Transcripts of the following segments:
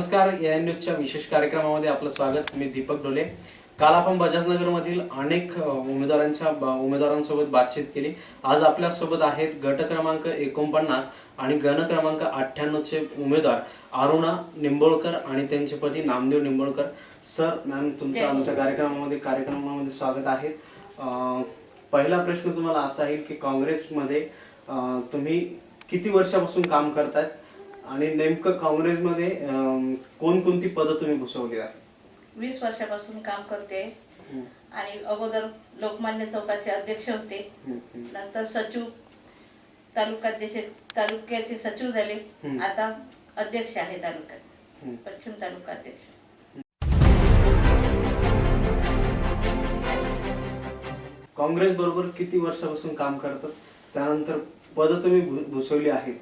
नमस्कार या न्यूजच्या विशेष कार्यक्रमामध्ये आपलं स्वागत. मी दीपक डोले काल आपण बजाजनगरमधील अनेक उमेदवारांच्या उमेदवारांसोबत बातचीत केली. आज आपल्यासोबत आहेत गट क्रमांक एकोणपन्नास आणि गण क्रमांक अठ्ठ्याण्णवचे उमेदवार अरुणा निंबोळकर आणि त्यांचे पती नामदेव निंबोळकर. सर मॅम तुमचं आमच्या कार्यक्रमामध्ये कार्यक्रमामध्ये स्वागत आहे. पहिला प्रश्न तुम्हाला असा आहे की काँग्रेसमध्ये तुम्ही किती वर्षापासून काम करतायत? आणि नेमकं काँग्रेसमध्ये कोणकोणती पदं तुम्ही भूषवली आहे वीस वर्षापासून काम करते. आणि अगोदर लोकमान्य चौकाचे अध्यक्ष होते. नंतर सचिव तालुकाध्यक्ष तालुक्याचे सचिव झाले. आता अध्यक्ष आहे तालुक्यात. पश्चिम तालुका अध्यक्ष काँग्रेस बरोबर किती वर्षापासून काम करतात त्यानंतर पदं तुम्ही भू- भूषवली आहेत.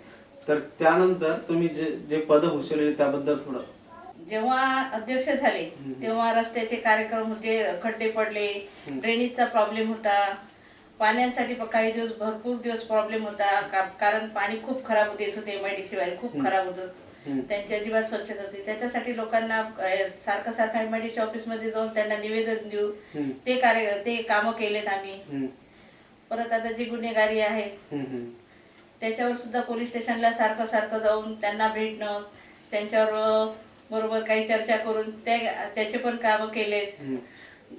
तर त्यानंतर तुम्ही जे जे पदं भूषवलेली त्याबद्दल थोडं जेव्हा अध्यक्ष झाले. तेव्हा रस्त्याचे कार्यक्रम होते खड्डे पडले ड्रेनेजचा प्रॉब्लेम होता पाण्यासाठी काही दिवस भरपूर दिवस प्रॉब्लेम होता कारण पाणी खूप खराब देत होते एमआयडीसी वाले खूप. खराब होत. त्यांची अजिबात स्वच्छता होती त्याच्यासाठी लोकांना सारखं सारखं एमआयडीसी ऑफिसमध्ये जाऊन त्यांना निवेदन देऊ. ते कार्य ते कामं केलेत आम्ही. परत आता जी गुन्हेगारी आहे. त्याच्यावर सुद्धा पोलीस स्टेशनला सारखं सारखं जाऊन त्यांना भेटणं त्यांच्यावर बरोबर काही चर्चा करून ते त्याचे पण कामं केलेत.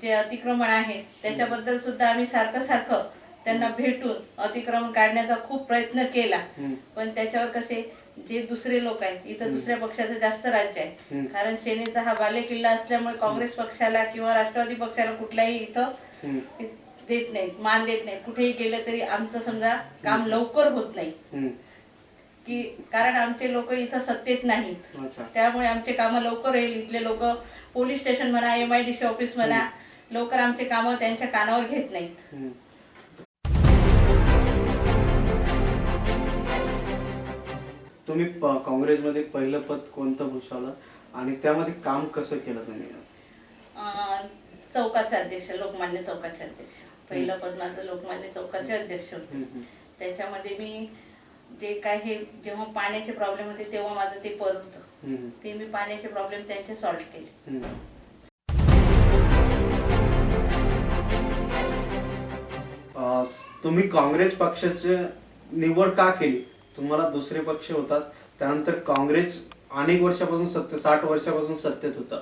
जे अतिक्रमण आहे त्याच्याबद्दल सुद्धा आम्ही सारखं सारखं त्यांना भेटून अतिक्रमण काढण्याचा खूप प्रयत्न केला. पण त्याच्यावर कसे जे दुसरे लोक आहेत इथं दुसऱ्या पक्षाचं जास्त राज्य आहे. कारण सेनेचा हा बालेकिल्ला असल्यामुळे काँग्रेस पक्षाला किंवा राष्ट्रवादी पक्षाला कुठलाही इथं. देत नाहीत मान देत नाहीत. कुठेही गेलं तरी आमचं समजा काम लवकर होत नाही. की कारण आमचे लोक इथं सत्तेत नाहीत. त्यामुळे आमचे कामं लवकर येईल इथले लोक पोलीस स्टेशन म्हणा M I D C office म्हणा लवकर आमचे कामं त्यांच्या कानावर घेत नाहीत. तुम्ही काँग्रेसमध्ये पहिलं पद कोणतं भूषवलं? आणि त्यामध्ये काम कसं केलं तुम्ही? चौकाचे अध्यक्ष लोकमान्य चौकाचे अध्यक्ष. पहिलं पद माझं लोकमान्य चौकाचे अध्यक्ष होते. त्याच्यामध्ये मी जे काय हे जेव्हा पाण्याचे प्रॉब्लेम होते तेव्हा माझं ते पद होतं. ते मी पाण्याचे प्रॉब्लेम त्यांचे सॉल्व्ह केले. तुम्ही काँग्रेस पक्षाची निवड का केली? तुम्हाला दुसरे पक्ष होतात. त्यानंतर काँग्रेस अनेक वर्षापासून सत्य साठ वर्षापासून सत्तेत होतं.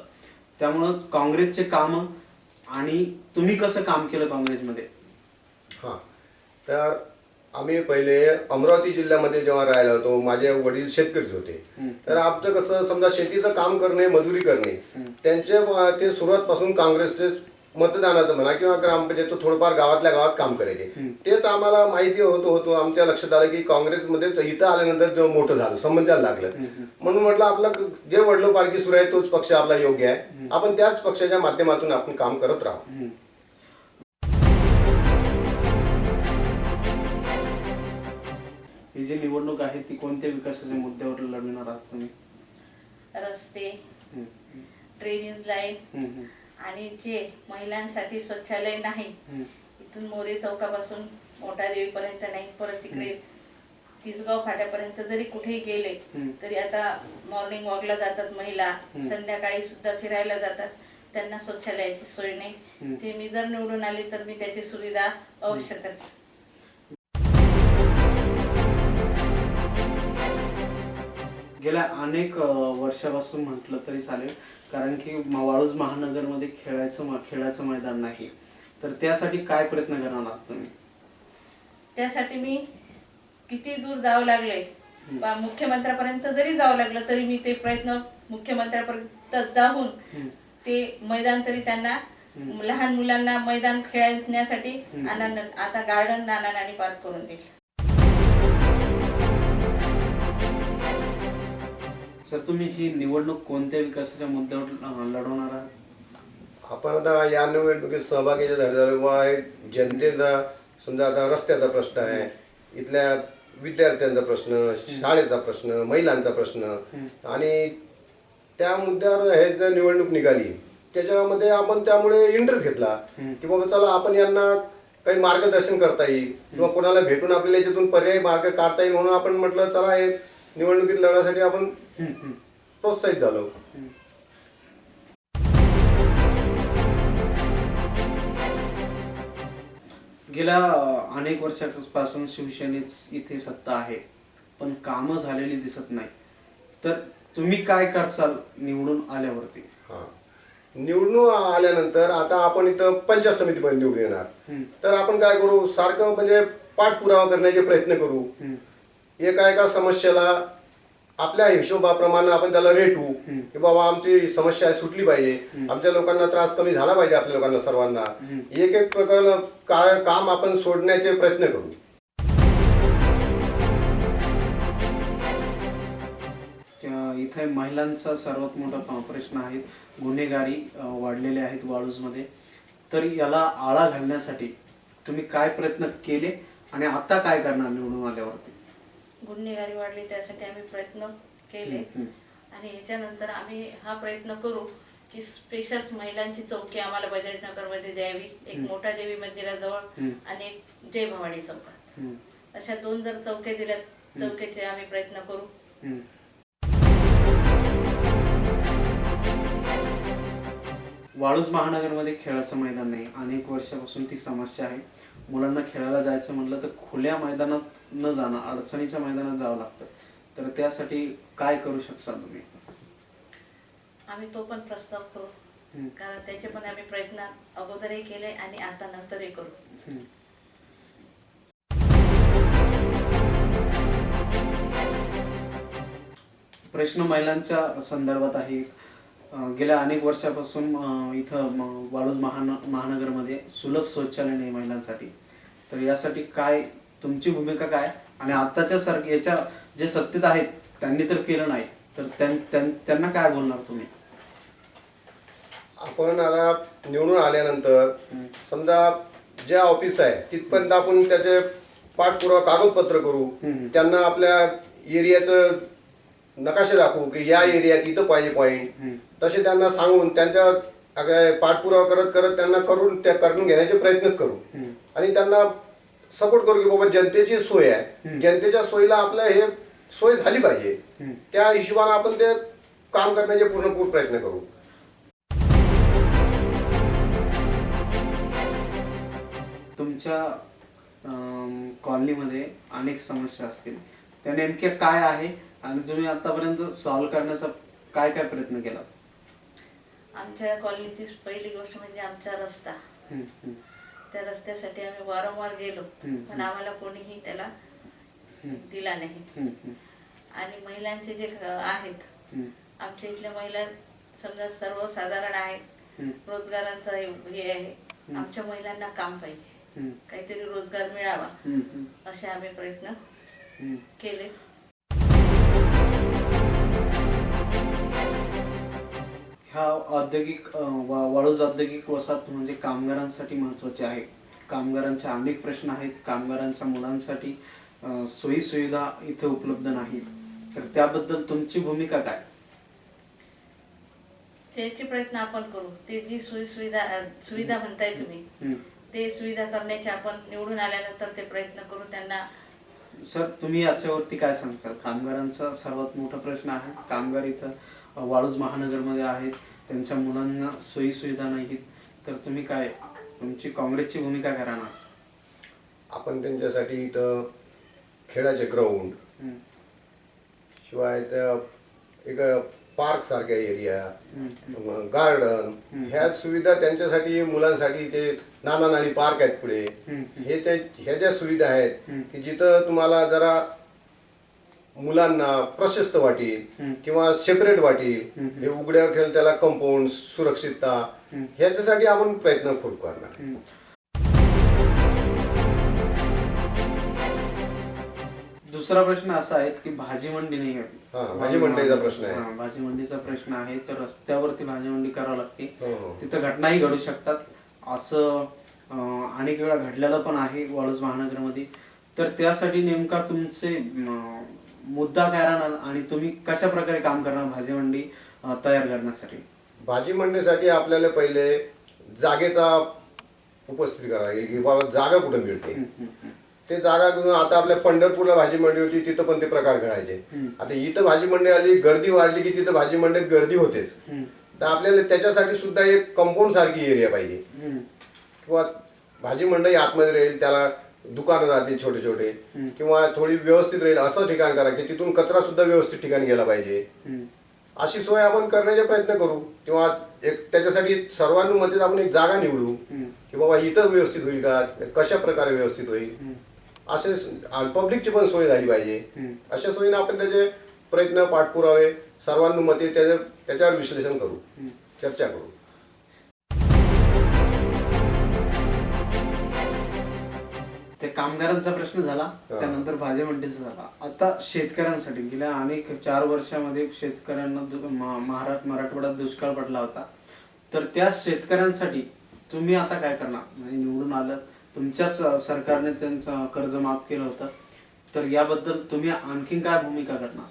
त्यामुळं काँग्रेसचे काम आणि तुम्ही कसं काम केलं काँग्रेसमध्ये हां तर आम्ही पहिले अमरावती जिल्ह्यामध्ये जेव्हा राहिलो होतो माझे वडील शेतकरीच होते. तर आमचं कसं समजा शेतीचं काम करणे मजुरी करणे. त्यांचे ते सुरुवातपासून काँग्रेसचे मतदानाचं म्हणा किंवा ग्रामपंचायत थोडंफार गावातल्या गावात काम करायचे. तेच आम्हाला माहिती होतो होतो आमच्या लक्षात आलं की काँग्रेसमध्ये इथं आल्यानंतर जेव्हा मोठं झालं समजायला लागलं. म्हणून म्हटलं आपलं जे वडलो पालखी सुरू आहे तोच पक्ष आपला योग्य आहे आपण त्याच पक्षाच्या माध्यमातून आपण काम करत राहू. ही जी निवडणूक आहे ती कोणत्या विकासाच्या मुद्द्यावर लढणार आहात तुम्ही रस्ते. Drainage line. आणि जे महिलांसाठी शौचालय नाही. इथून मोरे चौकापासून मोठा देवीपर्यंत नाही परत तिकडे तिसगाव फाट्यापर्यंत जरी कुठेही गेले. तरी आता मॉर्निंग वॉकला जातात महिला. संध्याकाळी सुद्धा फिरायला जातात त्यांना शौचालयाची सोय. नाही ते मी जर निवडून आली तर मी त्याची सुविधा अवश्य करते गेल्या अनेक वर्षापासून म्हटलं तरी चालेल कारण की वाळूज महानगरमध्ये खेळायचं खेळाचं मैदान नाही तर त्यासाठी काय प्रयत्न करणार आहात तुम्ही त्यासाठी मी किती दूर जावं लागले बा मुख्यमंत्र्यापर्यंत जरी जावं लागलं तरी मी ते प्रयत्न मुख्यमंत्र्यापर्यंत जाऊन. ते मैदान तरी त्यांना लहान मुलांना मैदान खेळण्यासाठी आता गार्डन नाना नानी पार्क करून देईल. सर तुम्ही ही निवडणूक कोणत्या विकासाच्या मुद्द्यावर लढवणार आहात? आपण आता या निवडणुकीत सहभागी जे झाले वा जनतेचा समजा आता रस्त्याचा प्रश्न आहे. इथल्या विद्यार्थ्यांचा प्रश्न शाळेचा प्रश्न महिलांचा प्रश्न आणि त्या मुद्द्यावर हे जर निवडणूक निघाली त्याच्यामध्ये आपण त्यामुळे इंटरेस्ट घेतला की बाबा चला आपण यांना काही मार्गदर्शन करता येईल किंवा कोणाला भेटून आपल्याला याच्यातून पर्यायी मार्ग काढता येईल म्हणून आपण म्हटलं चला हे निवडणुकीत लढण्यासाठी आपण. प्रोत्साहित झालो. गेल्या अनेक वर्षापासून शिवसेनेच इथे सत्ता आहे पण कामं झालेली दिसत नाही. तर तुम्ही काय करसाल निवडून आल्यावरती? हा. निवडणूक आल्यानंतर आता आपण इथं पंचायत समितीमध्ये निवडून येणार. हम्म. तर आपण काय करू? सारखं म्हणजे पाठपुरावा करण्याचे प्रयत्न करू. हम्म. एका एका समस्येला आपल्या हिशोबाप्रमाणे आपण त्याला रेटू. की बाबा आमची समस्या सुटली पाहिजे. आमच्या लोकांना त्रास कमी झाला पाहिजे आपल्या लोकांना सर्वांना. एक एक प्रकार काम आपण सोडण्याचे प्रयत्न करू. इथे महिलांचा सर्वात मोठा प्रश्न आहे गुन्हेगारी वाढलेले आहेत वाळूजमध्ये. तर याला आळा घालण्यासाठी तुम्ही काय प्रयत्न केले आणि आता काय करणार निवडून आल्यावरती? गुन्हेगारी वाढली त्यासाठी आम्ही प्रयत्न केले. आणि याच्यानंतर आम्ही हा प्रयत्न करू की स्पेशल महिलांची चौकी आम्हाला बजाजनगरमध्ये द्यावी एक मोठा देवी मंदिराजवळ. आणि एक जय भवानी चौकात. अशा दोन जर चौके दिल्या चौकेचे आम्ही प्रयत्न करू. वाळूज महानगरमध्ये खेळाचं मैदान नाही अनेक वर्षापासून ती समस्या आहे मुलांना खेळायला जायचं म्हणलं तर खुल्या मैदानात न जाणं अडचणीच्या मैदानात जावं लागतं. तर त्यासाठी काय करू शकता तुम्ही? आम्ही तो पण प्रस्ताव करू. कारण त्याचे पण आम्ही प्रयत्न अगोदरही केले आणि आता नंतरही करू. प्रश्न महिलांच्या संदर्भात आहे. गेल्या अनेक वर्षापासून इथं वाळूज महान महानगरमध्ये सुलभ शौचालय नाही महिलांसाठी. तर यासाठी काय तुमची भूमिका काय? आणि आताच्या सर याच्या जे सत्तेत आहेत त्यांनी तर केलं नाही. तर त्यां- त्यां- त्यांना काय बोलणार तुम्ही? आपण आता निवडून आल्यानंतर समजा जे ऑफिस आहे तिथपर्यंत आपण त्याचे पाठपुरावा कागदपत्र करू. त्यांना आपल्या एरियाचं नकाशे दाखवू की या एरियात इथं पाहिजे पॉईंट. तसे त्यांना सांगून त्यांच्या पाठपुरावा करत करत त्यांना करून त्या करून घेण्याचे प्रयत्नच करू. आणि त्यांना सपोर्ट करू की बाबा जनतेची सोय आहे. जनतेच्या सोयीला आपल्या हे सोय झाली पाहिजे. त्या हिशोबाने आपण ते काम करण्याचे पूर्णपूर प्रयत्न करू. तुमच्या कॉलनीमध्ये अनेक समस्या असतील. त्या नेमक्या काय आहे आणि तुम्ही आतापर्यंत सॉल्व्ह करण्याचा काय काय प्रयत्न केला? आमच्या कॉलनीची पहिली गोष्ट म्हणजे आमचा रस्ता. त्या रस्त्यासाठी आम्ही वारंवार गेलो. पण आम्हाला कोणीही त्याला. दिला नाही. आणि महिलांचे जे आहेत आमच्या इथल्या महिला समजा सर्वसाधारण आहेत हम्म, रोजगारांचं हे आहे. आमच्या महिलांना काम पाहिजे. काहीतरी रोजगार मिळावा असे आम्ही प्रयत्न. केले. ह्या औद्योगिक वाळूज औद्योगिक वसाहत म्हणजे कामगारांसाठी महत्त्वाचे आहे. कामगारांचे अनेक प्रश्न आहेत. कामगारांच्या मुलांसाठी सोयी सुविधा इथे उपलब्ध नाहीत. तर त्याबद्दल तुमची भूमिका काय? त्याचे प्रयत्न आपण करू. ते जी सोयी सुविधा सुविधा म्हणताय तुम्ही. ते सुविधा करण्याचे आपण निवडून आल्यानंतर ते प्रयत्न करू. त्यांना सर तुम्ही याच्यावरती काय सांगताल कामगारांचा सर्वात मोठा प्रश्न आहे. कामगार इथं वाळूज महानगरमध्ये आहेत. त्यांच्या मुलांना सोयी सुविधा नाहीत. तर तुम्ही काय तुमची काँग्रेसची भूमिका काय राहणार आपण त्यांच्यासाठी इथं खेळाचे ग्राउंड हम्म, शिवाय त्या एक पार्क सारख्या एरिया गार्डन ह्या सुविधा त्यांच्यासाठी मुलांसाठी ते नाना नानी पार्क आहेत पुढे. हम्म, हे ते ह्या ज्या सुविधा आहेत. की जिथं तुम्हाला जरा मुलांना प्रशस्त वाटेल. किंवा सेपरेट वाटेल. हे उघड्यावर खेळ त्याला कंपाऊंड सुरक्षितता. ह्याच्यासाठी आपण प्रयत्न खूप करणार. दुसरा प्रश्न असा आहे की भाजी मंडी नाही आहे हा, भाजी मंडईचा प्रश्न आहे. भाजी मंडीचा प्रश्न आहे तर रस्त्यावरती भाजी मंडी करावी लागते हो, हो. तिथं घटनाही घडू शकतात असं अनेक वेळा घडलेलं पण आहे वाळूज महानगरमध्ये तर त्यासाठी नेमका तुमचे मुद्दा काय राहणार आणि तुम्ही कशा प्रकारे काम करणार भाजी मंडी तयार करण्यासाठी भाजी मंडईसाठी आपल्याला पहिले जागेचा उपस्थित करावा लागेल की बाबा जागा कुठं मिळते. ते जागा घेऊन आता आपल्या पंढरपूरला भाजी मंडी होती तिथं पण ते प्रकार घडायचे हम्म. आता इथं भाजी मंडी आली गर्दी वाढली की तिथं भाजी मंडईत गर्दी होतेच. तर आपल्याला त्याच्यासाठी सुद्धा एक कंपाऊंड सारखी एरिया पाहिजे. किंवा भाजी मंडई आतमध्ये राहील त्याला दुकानं राहतील छोटे छोटे. किंवा थोडी व्यवस्थित राहील असं ठिकाण करा की तिथून कचरा सुद्धा व्यवस्थित ठिकाणी गेला पाहिजे. अशी सोय आपण करण्याचे प्रयत्न करू किंवा एक त्याच्यासाठी सर्वानुमतीत आपण एक जागा निवडू. की बाबा इथं व्यवस्थित होईल का कशा प्रकारे व्यवस्थित होईल. असे पब्लिकची पण सोय झाली पाहिजे. अशा सोयीने आपण त्याचे प्रयत्न पाठपुरावे सर्वानुमते त्याचे त्याच्यावर विश्लेषण करू. चर्चा करू ते कामगारांचा प्रश्न झाला. त्यानंतर भाजी मंडीचा झाला. आता शेतकऱ्यांसाठी गेल्या अनेक चार वर्षामध्ये शेतकऱ्यांना महाराष्ट्र मराठवाड्यात दुष्काळ पडला होता. तर त्या शेतकऱ्यांसाठी तुम्ही आता काय करणार? म्हणजे निवडून आलं तुमच्याच सरकारने त्यांचं कर्ज माफ केलं होतं. तर याबद्दल तुम्ही आणखीन काय भूमिका करणार?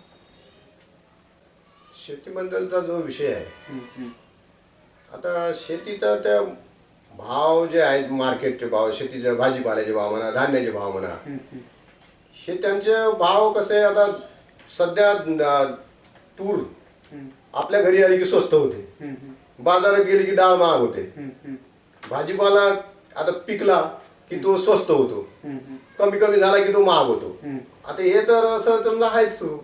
शेतीबद्दलचा जो विषय आहे आता शेतीचा त्या भाव जे आहेत मार्केटचे भाव शेतीचे भाजीपाल्याचे भाव म्हणा धान्याचे भाव म्हणा हे त्यांचे भाव कसे आता सध्या तूर आपल्या घरी आली की स्वस्त होते. बाजारात गेली की डाळ महाग होते. भाजीपाला आता पिकला की तो स्वस्त होतो. कमी कमी झाला की तो महाग होतो. आता हे तर असं समजा आहेच सुरू.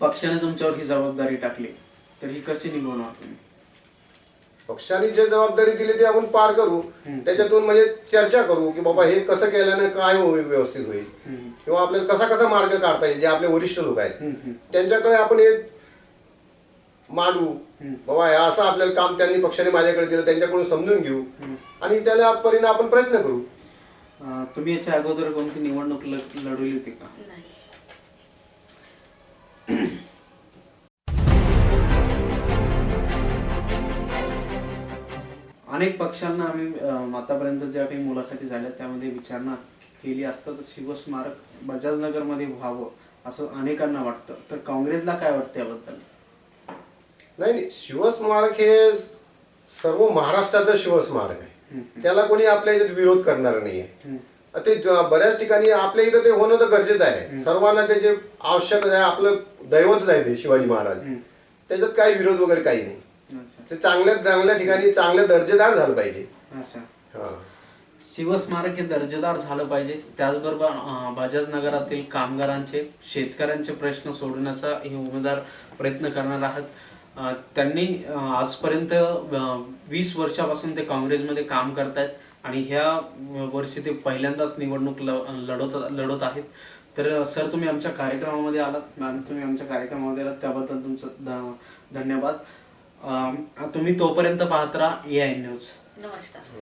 पक्षाने तुमच्यावर ही जबाबदारी टाकली तर ही कशी निभवणार तुम्ही? पक्षाने जे जबाबदारी दिली ती आपण पार करू. त्याच्यातून म्हणजे चर्चा करू की बाबा हे कसं केल्यानं काय होईल व्यवस्थित होईल. किंवा आपल्याला कसा कसा मार्ग काढता येईल जे आपले वरिष्ठ लोक आहेत. त्यांच्याकडे आपण हे मांडू. बाबा हे असं आपल्याला काम त्यांनी पक्षाने माझ्याकडे दिलं त्यांच्याकडून समजून घेऊ. आणि त्याला परिणाम आपण प्रयत्न करू. तुम्ही याच्या अगोदर कोणती निवडणूक लढवली होती का? अनेक पक्षांना आम्ही आतापर्यंत ज्या काही मुलाखती झाल्या त्यामध्ये विचारणा केली असता तर शिवस्मारक बजाजनगरमध्ये व्हावं असं अनेकांना वाटतं. तर काँग्रेसला काय वाटतं याबद्दल? नाही नाही. शिवस्मारक हे सर्व महाराष्ट्राचं शिवस्मारक आहे. त्याला कोणी आपल्या इथे विरोध करणार नाहीये. ते ज- बऱ्याच ठिकाणी आपल्या इथं ते होणं तर गरजेचं आहे. सर्वांना त्याचे आवश्यक आहे आपलं दैवतच आहे ते शिवाजी महाराज. त्याच्यात काही विरोध वगैरे काही नाही. ते चांगल्या चांगल्या ठिकाणी चांगलं दर्जेदार झालं पाहिजे. अच्छा. हा. शिवस्मारक हे दर्जेदार झालं पाहिजे. त्याचबरोबर अं, बजाज नगरातील कामगारांचे शेतकऱ्यांचे प्रश्न सोडवण्याचा हे उमेदवार प्रयत्न करणार आहात. अं, त्यांनी अं, आजपर्यंत अं, वीस वर्षापासून ते काँग्रेसमध्ये काम करतायत आणि ह्या वर्षी ते पहिल्यांदाच निवडणूक ल- लढवत लढवत आहेत. तर सर तुम्ही आमच्या कार्यक्रमामध्ये आलात. मॅम तुम्ही आमच्या कार्यक्रमामध्ये आलात. त्याबद्दल तुमचं ध- धन्यवाद. अं, तुम्ही तोपर्यंत पाहत राहा ए आय न्यूज नमस्कार.